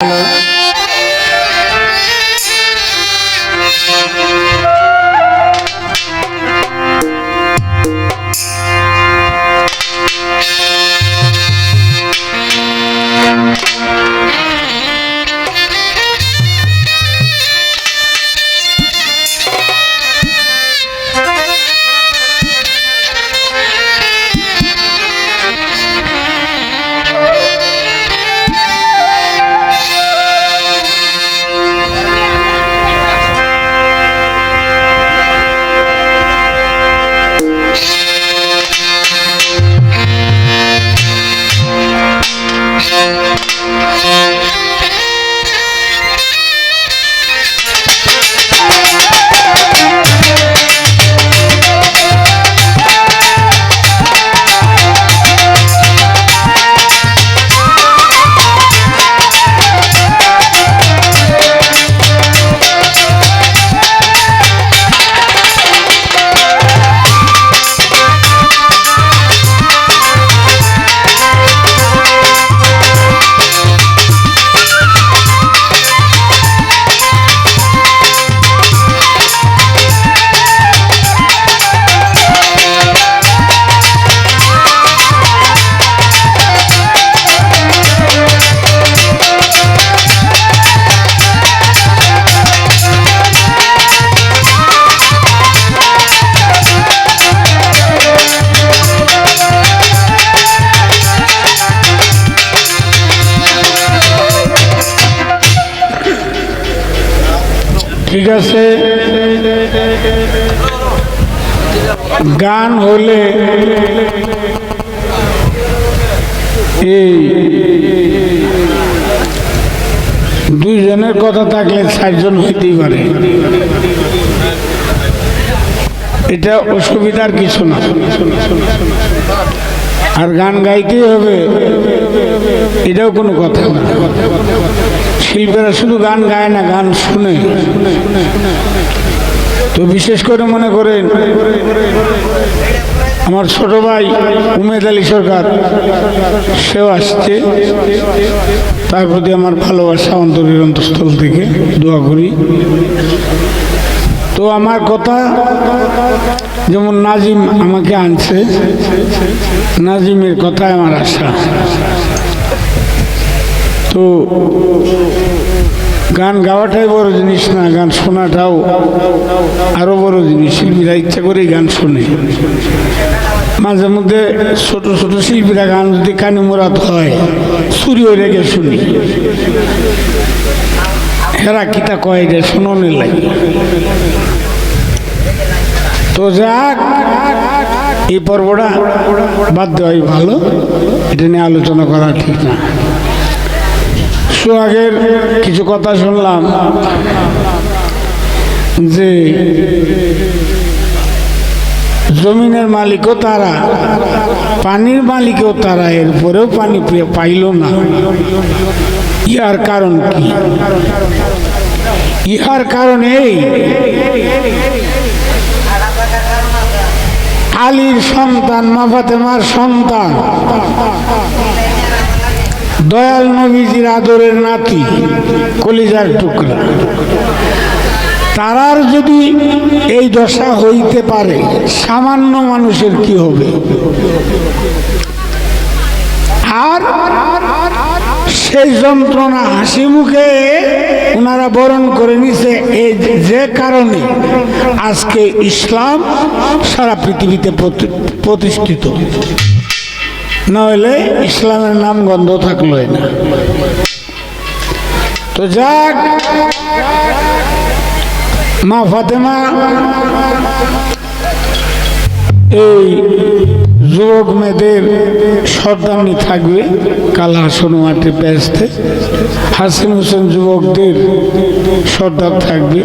Hello. ঠিক আছে। গান হলে এই দুইজনের কথা থাকলে চারজন হইতেই পারে। এটা অসুবিধার কিছু না। আর গান গাইতেই হবে, এটাও কোনো কথা না। শিল্পীরা শুধু গান গায় না, গান শুনে। তো বিশেষ করে মনে করেন, আমার ছোট ভাই উমেদ আলী সরকার, সেও আসছে। তার প্রতি আমার ভালোবাসা অন্তরের অন্তঃস্থল থেকে দোয়া করি। তো আমার কথা, যেমন নাজিম আমাকে আনছে, নাজিমের কথায় আমার আশা। তো গান গাওয়াটাই বড় জিনিস না, গান শোনাটাও আরও বড় জিনিস। শিল্পীরা ইচ্ছা করেই গান শোনে। মাঝে মধ্যে ছোট ছোট শিল্পীরা গান যদি কানে মোরাত হয় চুরিও রেখে শুনি। হেরা কিতা কয় যে শোননের লাগে। তো যাক, এই পর্বটা বাদ দেওয়াই ভালো। এটা নিয়ে আলোচনা করা ঠিক না। সোহাগের কিছু কথা শুনলাম যে জমিনের মালিকও তারা, পানির মালিকও তারা, এরপরেও পানি পাইল না। ইহার কারণ কি? ইহার কারণ এই, আলীর সন্তান মা ফাতেমার সন্তান। দয়াল নবীজির আদরের নাতি, কলিজার টুকরা। তারার যদি এই দশা হইতে পারে, সামান্য মানুষের কি হবে? আর সেই যন্ত্রণা হাসি মুখে ওনারা বরণ করে নিছে এই যে কারণে আজকে ইসলাম সারা পৃথিবীতে প্রতি- নইলে ইসলামের নাম গন্ধ থাকল না। তো যাক, মা ফাতেমা, এই যুবক মেয়েদের সর্দানি থাকবে, কালা হাসন মাঠে ব্যস্তে। হাসিন হোসেন যুবকদের সর্দার থাকবে।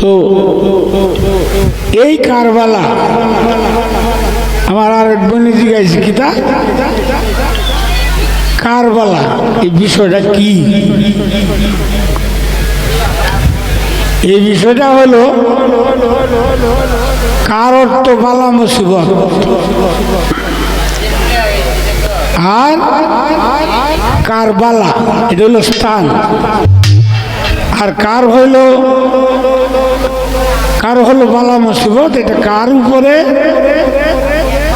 তো এই কারবালা আমার আর এক বোনে জিজ্ঞাসা কিতা কারবালা এই বিষয়টা কি? এই বিষয়টা হলো, কার অর্থ বালা মুসিবত? আর কারবালা এটা হলো স্থান। আর কার হইল কার হলো বালা মুসিবত? এটা কার উপরে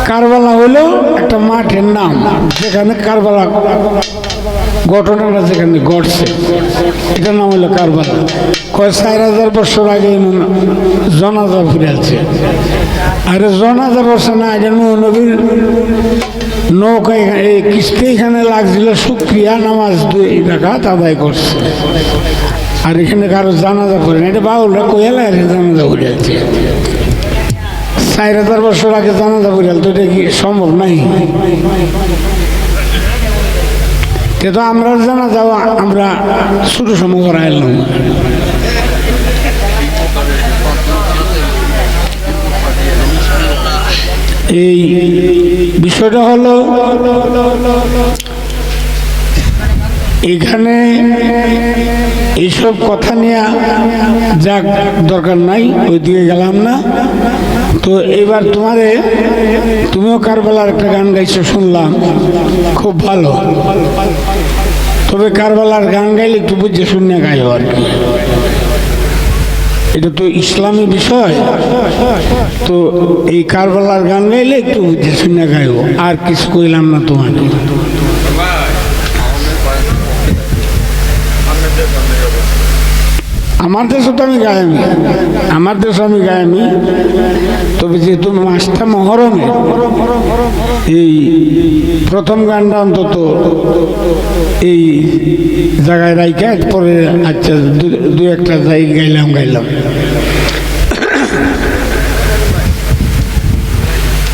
কারবালা হইল একটা মাঠের নাম, যেখানে কারবালা ঘটনাটা যেখানে ঘটছে, এটার নাম হলো কারবালা। কয় চার হাজার বছর আগে জনাজা ফিরেছে আরে জনাজা বছর না, এটা নবীর নৌকা এখানে- এই কিস্তি এখানে লাগছিল, সুক্রিয়া, নামাজ দুই রাখাত আদায় করছে। আর এখানে কারও জানাজা করে না, এটা বাউলরা কোয়ালা জানাজা করে আছে। চার হাজার বছর আগে জানাজা করে তো এটা কি সম্ভব নাই? কিন্তু আমরা জানা যাওয়া আমরা ছোট সময় করা এলাম এই বিষয়টা হলো, এখানে এইসব কথা নিয়ে যাক দরকার নাই, ওইদিকে গেলাম না। তো এবার তোমারে, তুমিও কারবেলার একটা গান গাইছো, শুনলাম। খুব ভালো। তবে কারবালার গান গাইলে একটু বুঝে শুনে গাইও আর কি। এটা তো ইসলামী বিষয়। তো এই কারবালার গান গাইলে একটু বুঝে শুনে গাইও। আর কিছু কইলাম না তোমাকে। আমার দেশে তো আমি গায়ামি। আমার দেশে আমি গায়ামি। তবে যেহেতু মাসটা মহরমে, এই প্রথম গানটা অন্তত এই জায়গায় রাইকা পরে আচ্ছা দু- একটা জায়গায় গাইলাম গাইলাম।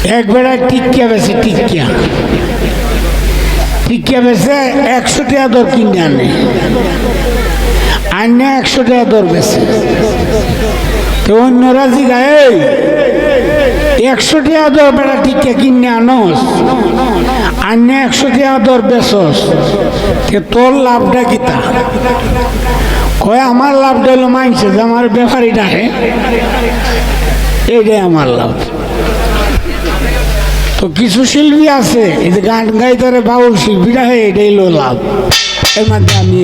এক বেড়ায় টিকিয়া বেছে টিকিয়া টিকিয়া বেছে একশো টাকা দর কিনে আনে। আইনে একশো টাকা দর বেছে তো অন্যরা জিগায় এই, একশো টাকা দর বেড়া টিকা কিনে আনস। আইনে একশো টাকা দর বেচস। তোর লাভটা কিতা? কয়, আমার লাভটা হলো মানছে যে আমার ব্যাপারীটা হে, এইটাই আমার লাভ। তো কিছু শিল্পী আছে, এই যে গান গাইতারে বাউল শিল্পীরা হে এটাই হলো লাভ। এর মধ্যে আমি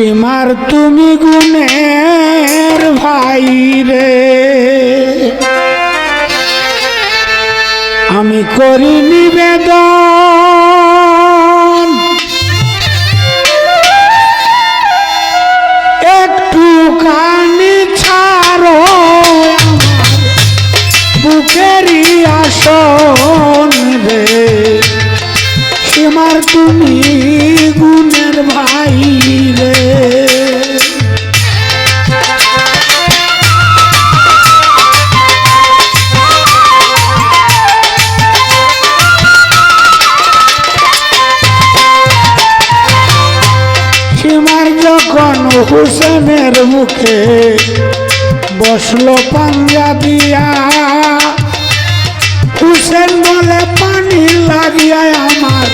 সীমার তুমি গুণের ভাই রে। আমি করি নিবেদন। একটু কানি ছাড়ো বুকেরই আসন রে। সীমার তুমি গুণের ভাই বসল পাঞ্জা দিয়া হুসেন বলে পানি লাগিয়া আমার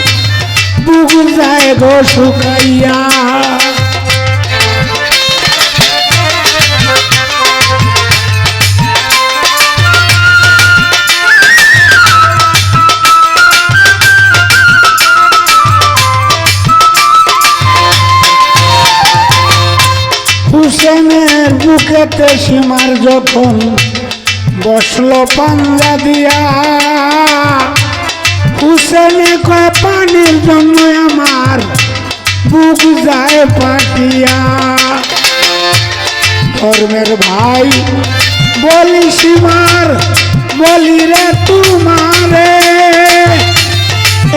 বুক যায় গো শুকাইয়া। হুসেনের বুকেতে সীমার যখন বসল পাঞ্জা দিয়া, হুসেনে কয় পানির জন্য আমার বুক যায় পাটিয়া ধর্মের ভাই, বলি সীমার, বলি রে তোমারে,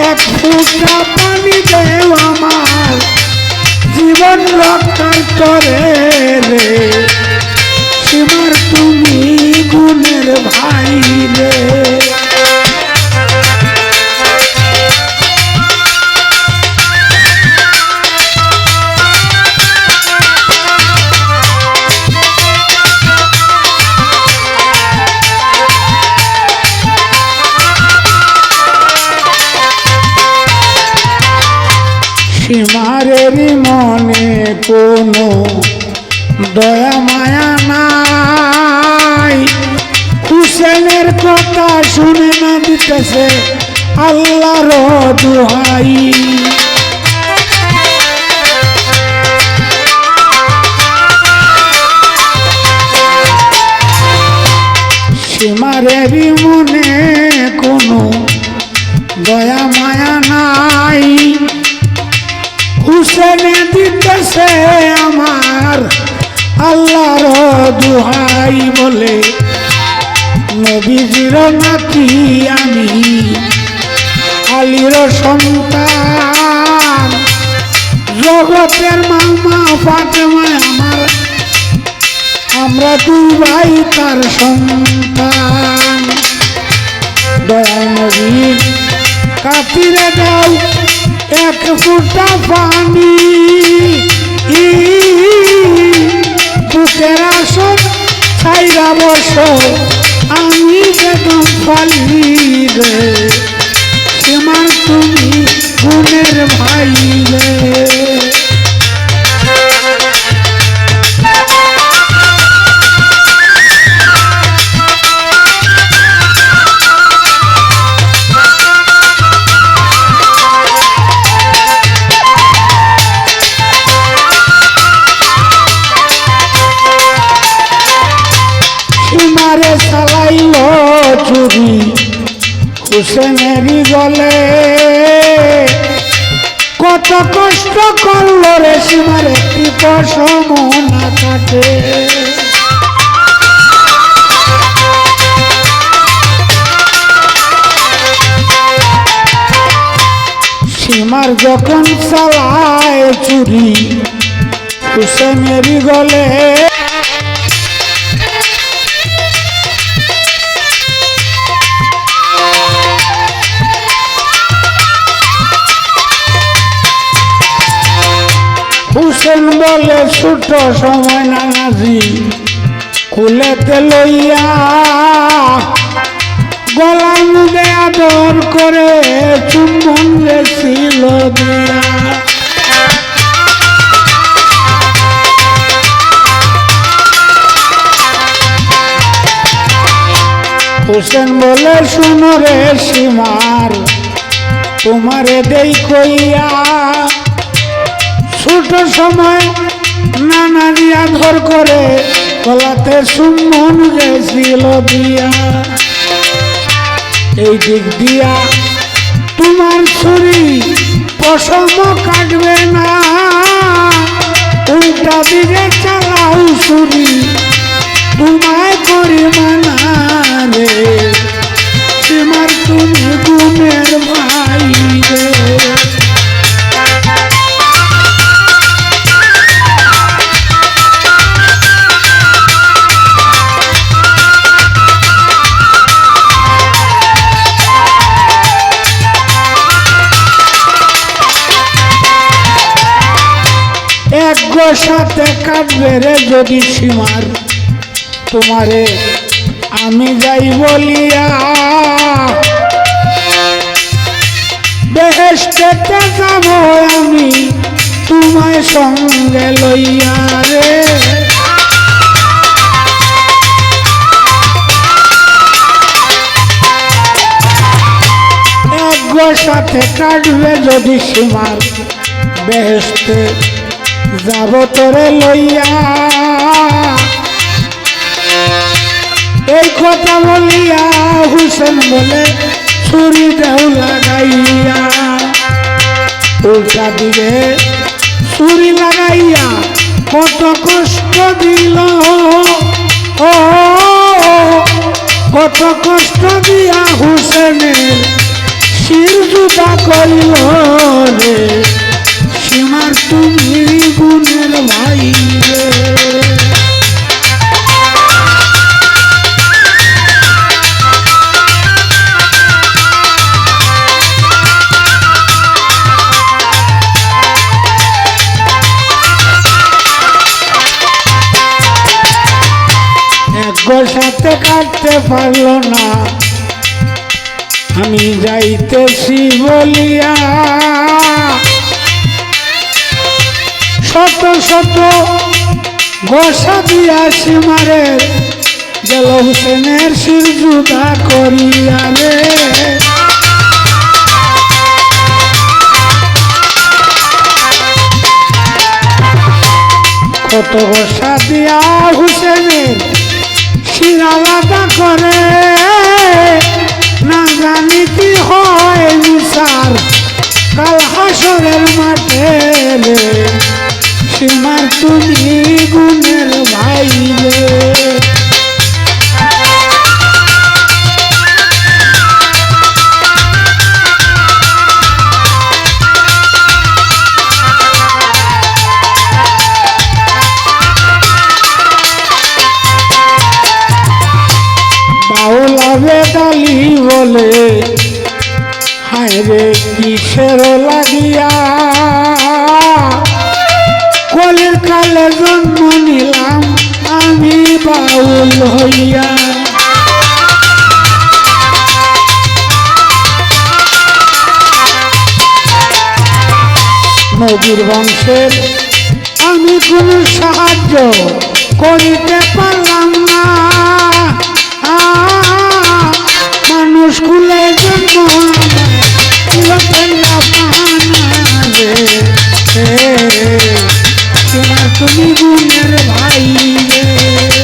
এক ফুটা পানি দেও আমার জীবন রক্ষার করে। সীমারের মনে কোনো দয়া, মায়া নাই। হুসেনের কথা শুনে না দিতেছে আল্লাহর দুহাই। সীমারেরই মনে কোনো দয়া, মায়া নাই। হুসেনে দিতেছে আমার আল্লাহর দুহাই বলে। নবীজির নাতি আমি, আলীর সন্তান। জগতের মামা ফাতেমায় আমার, আমরা দুই ভাই তার সন্তান। দয়া নবীর কাতিরে দাও। এক ফুটা পানি। বুকের আসন ছাইরা বস, আমি বেগম পালি রে তোমার তুমি গুণের ভাই রে চালাইল চুরি। হুসেনেরই গলে কত কষ্ট করল রে সীমার একটি পশম না কাটে। সীমার যখন চালায় চুরি, হুসেনেরই গলে। বলে ছোট সময় নানাজি, কুলেতে লইয়া গলার মুদে আদর করে চুম্বন ছিল দিয়া। হুসেন বলে, শুনো রে সীমার তোমারে দেই কইয়া ছোট সময় নানা দিয়া ধর করে, কলাতে সুমন গেছিল দিয়া। এই দিক দিয়া তোমার ছুরি পশম কাটবে না। উল্টা দিকে চালাও ছুরি, তোমায় করি মানা তোমার তুমি গুণের ভাই রে। সাথে কাটবে রে যদি সীমার। তোমারে আমি যাই বলিয়া। বেহেস্টেতে যাব আমি তোমায় সঙ্গে লইয়া রে। সাথে কাটবে যদি সীমার। বেহেস্তে যাব তোরে লইয়া। এই কথা হুসেন বলে, ছুরি দেও লাগাইয়া। উল্টা দিবে ছুরি লাগাইয়া কত কষ্ট দিল। কত কষ্ট দিয়া হুসেনের শির জুতা করিল রে। সীমার তুমি গুণের ভাই সাথে কাটতে পারল না। আমি যাইতেছি বলিয়া। শত শত গোসা দিয়া সীমারে গেল হুসেনের শির জুদা করিয়া রে। কত বসা দিয়া হুসেনের শির আলাদা করে। না জানি কি হয়। বংশের আমি কোনো সাহায্য করিতে পারলাম না মানুষ কুলে জন্ম তুমি গুণের ভাই রে